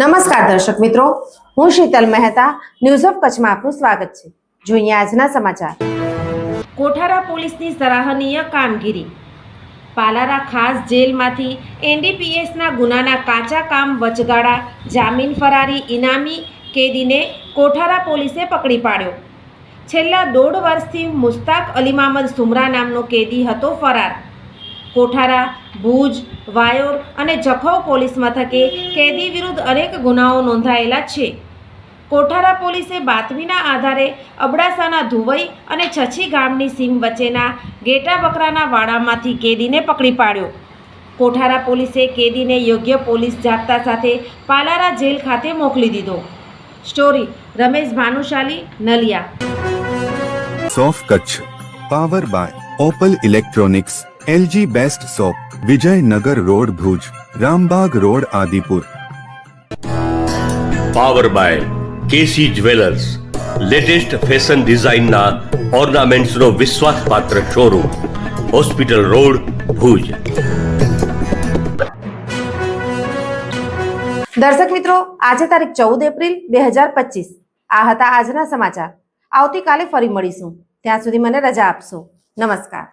નમસ્કાર દર્શક મિત્રો, હું શીતલ મહેતા ન્યૂઝ ઓફ કચ્છમાં આપનું સ્વાગત છે. જોઈએ આજના સમાચાર. કોઠારા પોલીસની સરાહનીય કામગીરી. પાલારા ખાસ જેલમાંથી એનડીપીએસના ગુનાના કાચા કામ વચગાળા, જામીન ફરારી ઇનામી કેદીને કોઠારા પોલીસે પકડી પાડ્યો. છેલ્લા દોઢ વર્ષથી મુસ્તાક અલી મામદ સુમરા નામનો કેદી હતો ફરાર. કોઠારા, ભુજ, વાયોર અને જખૌ પોલીસ મથકે કેદી વિરુદ્ધ અનેક ગુનાઓ નોંધાયેલા છે. કોઠારા પોલીસે બાતમીના આધારે અબડાસાના ધુવઈ અને છછી ગામની સીમ વચ્ચેના ગેટા બકરાના વાડામાંથી કેદીને પકડી પાડ્યો. કોઠારા પોલીસે કેદીને યોગ્ય પોલીસ જાપ્તા સાથે પાલારા જેલ ખાતે મોકલી દીધો. Story, Ramesh Bhanushali, Naliya. સોફ Kutch, power by opal electronics. LG best shop Vijaynagar road Bhuj Rambag road Adipur power by KC jewellers latest fashion ડિઝાઇનના ઓર્નામેન્ટ્સનો વિશ્વાસપાત્ર શોરૂમ હોસ્પિટલ રોડ ભુજ દર્શક મિત્રો આજે તારીખ ચૌદ એપ્રિલ બે હજાર પચીસ. આ હતા આજના સમાચાર. આવતીકાલે ફરી મળીશું. ત્યાં સુધી મને રજા આપશો. નમસ્કાર.